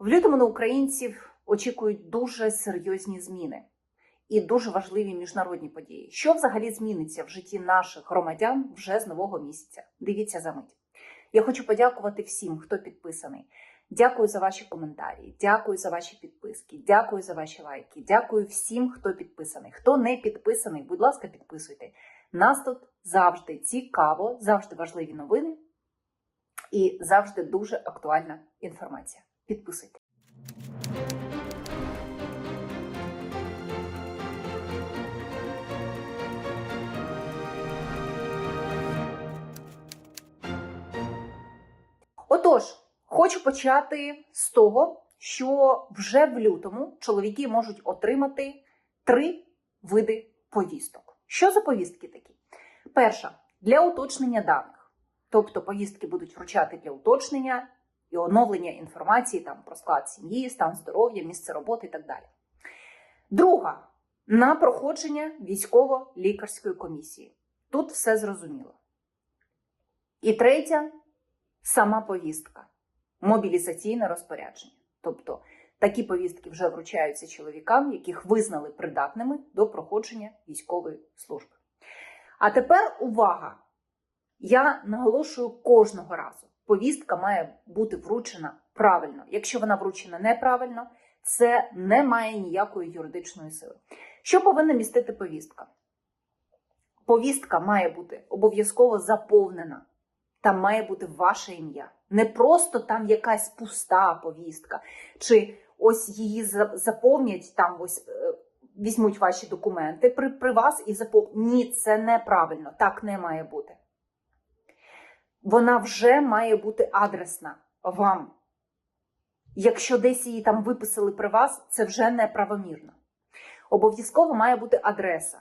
В лютому на українців очікують дуже серйозні зміни і дуже важливі міжнародні події. Що взагалі зміниться в житті наших громадян вже з нового місяця? Дивіться за мить. Я хочу подякувати всім, хто підписаний. Дякую за ваші коментарі, дякую за ваші підписки, дякую за ваші лайки. Дякую всім, хто підписаний. Хто не підписаний, будь ласка, підписуйте. Нас тут завжди цікаво, завжди важливі новини і завжди дуже актуальна інформація. Підписуйте. Отож, хочу почати з того, що вже в лютому чоловіки можуть отримати три види повісток. Що за повістки такі? Перша для уточнення даних. Тобто повістки будуть вручати для уточнення і оновлення інформації там, про склад сім'ї, стан здоров'я, місце роботи і так далі. Друга на проходження військово-лікарської комісії. Тут все зрозуміло. І третя сама повістка, мобілізаційне розпорядження. Тобто такі повістки вже вручаються чоловікам, яких визнали придатними до проходження військової служби. А тепер увага! Я наголошую кожного разу: повістка має бути вручена правильно. Якщо вона вручена неправильно, це не має ніякої юридичної сили. Що повинна містити повістка? Повістка має бути обов'язково заповнена. Там має бути ваше ім'я. Не просто там якась пуста повістка, чи ось її заповнять там ось. е, Візьмуть ваші документи при, при вас і запов... Ні, це неправильно. Так не має бути. Вона вже має бути адресна вам. Якщо десь її там виписали при вас, це вже неправомірно. Обов'язково має бути адреса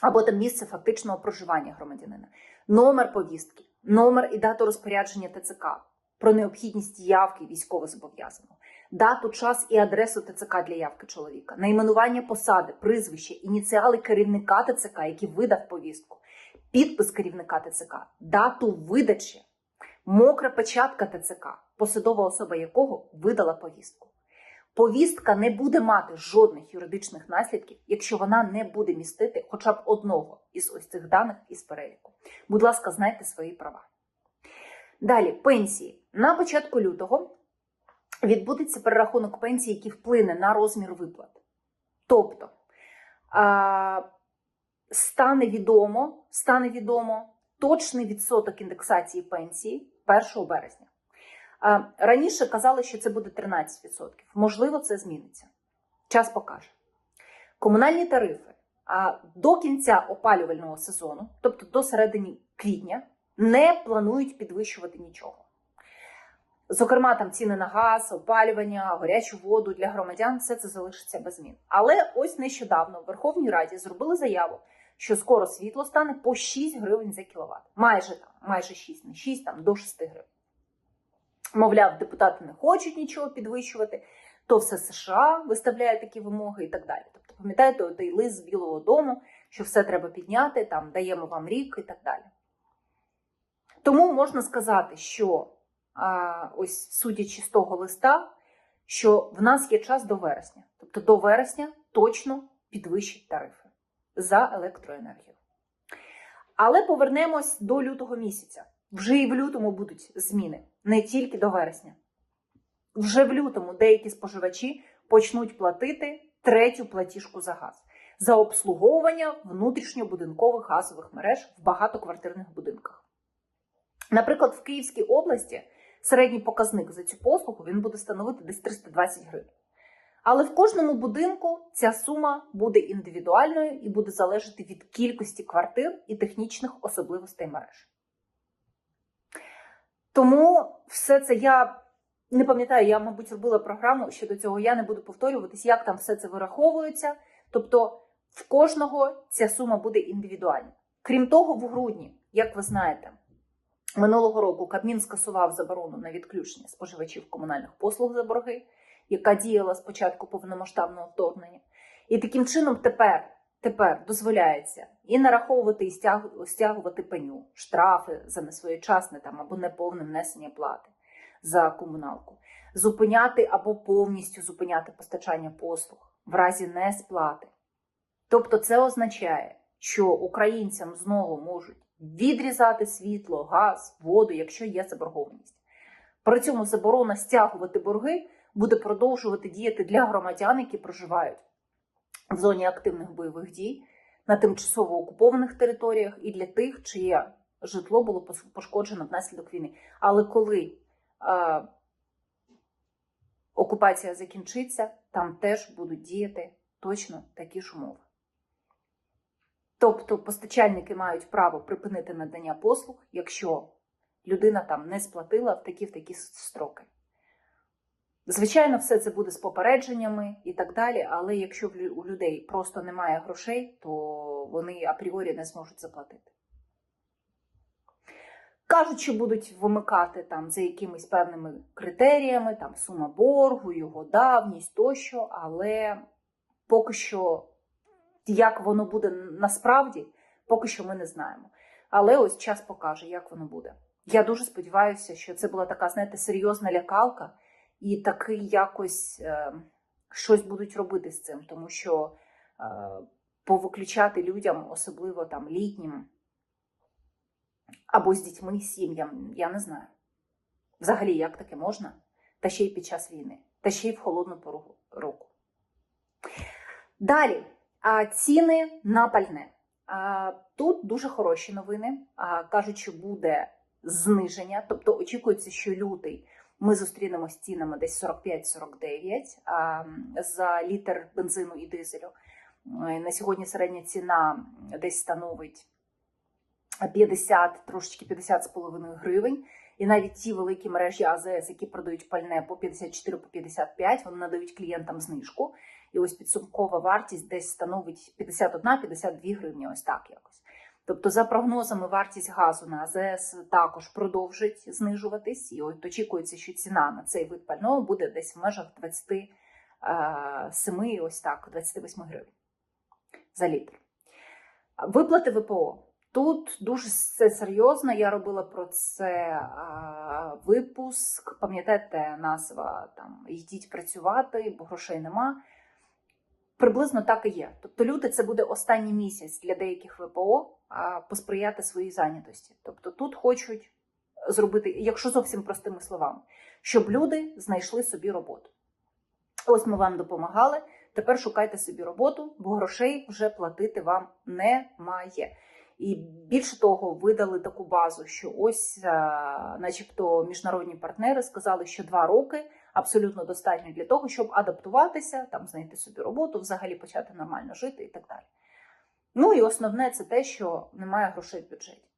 або там місце фактичного проживання громадянина, номер повістки, номер і дату розпорядження ТЦК про необхідність явки військовозобов'язаного, дату, час і адресу ТЦК для явки чоловіка, найменування посади, прізвище, ініціали керівника ТЦК, який видав повістку, підпис керівника ТЦК, дату видачі, мокра печатка ТЦК, посадова особа якого видала повістку. Повістка не буде мати жодних юридичних наслідків, якщо вона не буде містити хоча б одного із ось цих даних із переліку. Будь ласка, знайте свої права. Далі, пенсії. На початку лютого відбудеться перерахунок пенсії, який вплине на розмір виплат. Тобто стане відомо, стане відомо точний відсоток індексації пенсії 1 березня. Раніше казали, що це буде 13%. Можливо, це зміниться. Час покаже. Комунальні тарифи до кінця опалювального сезону, тобто до середини квітня, не планують підвищувати нічого. Зокрема, там ціни на газ, опалювання, гарячу воду для громадян, все це залишиться без змін. Але ось нещодавно в Верховній Раді зробили заяву, що скоро світло стане по 6 гривень за кіловат. Майже там, майже 6, не 6, там до 6 гривень. Мовляв, депутати не хочуть нічого підвищувати, то все США виставляє такі вимоги і так далі. Тобто, пам'ятаєте, той лист з Білого Дому, що все треба підняти, там даємо вам рік і так далі. Тому можна сказати, що а, ось судячи з того листа, що в нас є час до вересня. Тобто до вересня точно підвищать тарифи за електроенергію. Але повернемось до лютого місяця. Вже і в лютому будуть зміни, не тільки до вересня. Вже в лютому деякі споживачі почнуть платити третю платіжку за газ за обслуговування внутрішньобудинкових газових мереж в багатоквартирних будинках. Наприклад, в Київській області середній показник за цю послугу він буде становити десь 320 гривень. Але в кожному будинку ця сума буде індивідуальною і буде залежати від кількості квартир і технічних особливостей мереж. Тому все це я не пам'ятаю, я, мабуть, робила програму щодо цього, я не буду повторюватись, як там все це вираховується. Тобто в кожного ця сума буде індивідуальна. Крім того, в грудні, як ви знаєте, минулого року Кабмін скасував заборону на відключення споживачів комунальних послуг за борги, яка діяла з початку повномасштабного вторгнення. І таким чином тепер, тепер дозволяється і нараховувати, і стягувати пеню, штрафи за несвоєчасне там або неповне внесення плати за комуналку. зупиняти або повністю зупиняти постачання послуг в разі несплати. Тобто, це означає, що українцям знову можуть відрізати світло, газ, воду, якщо є заборгованість. При цьому заборона стягувати борги буде продовжувати діяти для громадян, які проживають в зоні активних бойових дій на тимчасово окупованих територіях, і для тих, чиє житло було пошкоджено внаслідок війни. Але коли е, окупація закінчиться, там теж будуть діяти точно такі ж умови. Тобто постачальники мають право припинити надання послуг, якщо людина там не сплатила в такі в такі строки. Звичайно, все це буде з попередженнями і так далі, але якщо у людей просто немає грошей, то вони апріорі не зможуть заплатити. Кажуть, що будуть вимикати там за якимись певними критеріями, там сума боргу, його давність тощо, але поки що, як воно буде насправді, поки що ми не знаємо. Але ось час покаже, як воно буде. Я дуже сподіваюся, що це була така, знаєте, серйозна лякалка, і таки якось е, щось будуть робити з цим, тому що е, повиключати людям, особливо там літнім або з дітьми, сім'ям, я не знаю. Взагалі, як таке можна? Та ще й під час війни, та ще й в холодну пору року. Далі, ціни на пальне. Тут дуже хороші новини. Кажуть, що буде зниження, тобто очікується, що лютий ми зустрінемо з цінами десь 45-49 а, за літр бензину і дизелю. Е, На сьогодні середня ціна десь становить 50, трошечки 50 з половиною гривень. І навіть ті великі мережі АЗС, які продають пальне по 54 по 55, вони надають клієнтам знижку. І ось підсумкова вартість десь становить 51-52 гривні, ось так якось. Тобто, за прогнозами, вартість газу на АЗС також продовжить знижуватись, і от очікується, що ціна на цей вид пального буде десь в межах 27, ось так, 28 гривень за літр. Виплати ВПО. Тут дуже все серйозно. Я робила про це а, випуск. Пам'ятаєте, назва там йдіть працювати, бо грошей нема. Приблизно так і є. Тобто, люди це буде останній місяць для деяких ВПО посприяти своїй зайнятості. Тобто тут хочуть зробити, якщо зовсім простими словами, щоб люди знайшли собі роботу. Ось ми вам допомагали. Тепер шукайте собі роботу, бо грошей вже платити вам немає. І більше того, видали таку базу, що ось, начебто, міжнародні партнери сказали, що два роки абсолютно достатньо для того, щоб адаптуватися, там знайти собі роботу, взагалі почати нормально жити і так далі. Ну і основне це те, що немає грошей в бюджеті.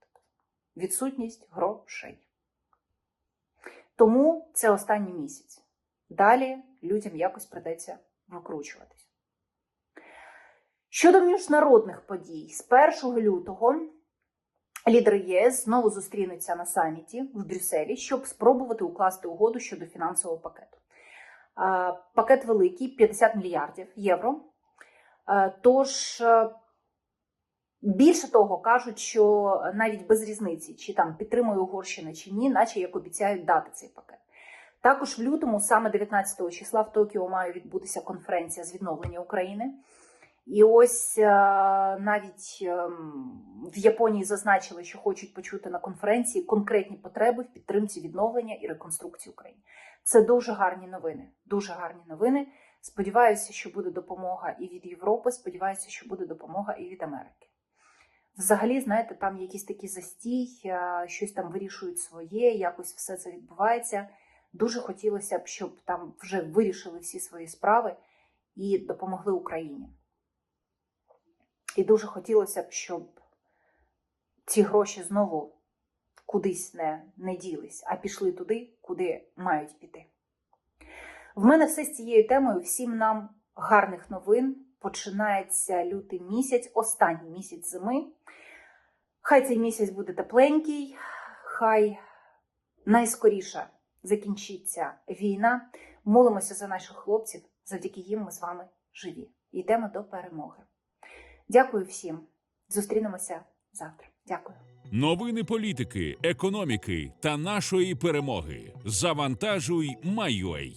Відсутність грошей. Тому це останній місяць. Далі людям якось придеться викручуватись. Щодо міжнародних подій, з 1 лютого лідери єС знову зустрінуться на саміті в Брюсселі, щоб спробувати укласти угоду щодо фінансового пакету. Пакет великий 50 мільярдів євро. Тож, е, більше того, кажуть, що навіть без різниці, чи там підтримує Угорщина чи ні, наче як обіцяють дати цей пакет. Також в лютому, саме 19 числа, в Токіо має відбутися конференція з відновлення України. І ось е, навіть в Японії зазначили, що хочуть почути на конференції конкретні потреби в підтримці відновлення і реконструкції України. Це дуже гарні новини. Дуже гарні новини. Сподіваюся, що буде допомога і від Європи. Сподіваюся, що буде допомога і від Америки. Взагалі, знаєте, там якийсь такий застій, е, щось там вирішують своє, якось все це відбувається. Дуже хотілося б, щоб там вже вирішили всі свої справи і допомогли Україні. І дуже хотілося б, щоб ці гроші знову кудись не, не ділись, а пішли туди, куди мають піти. В мене все з цією темою. Всім нам гарних новин. Починається лютий місяць, останній місяць зими. Хай цей місяць буде тепленький, хай найскоріше закінчиться війна. Молимося за наших хлопців, завдяки їм ми з вами живі. Йдемо до перемоги. Дякую всім. Зустрінемося завтра. Дякую. Новини політики, економіки та нашої перемоги. Завантажуй, Майой.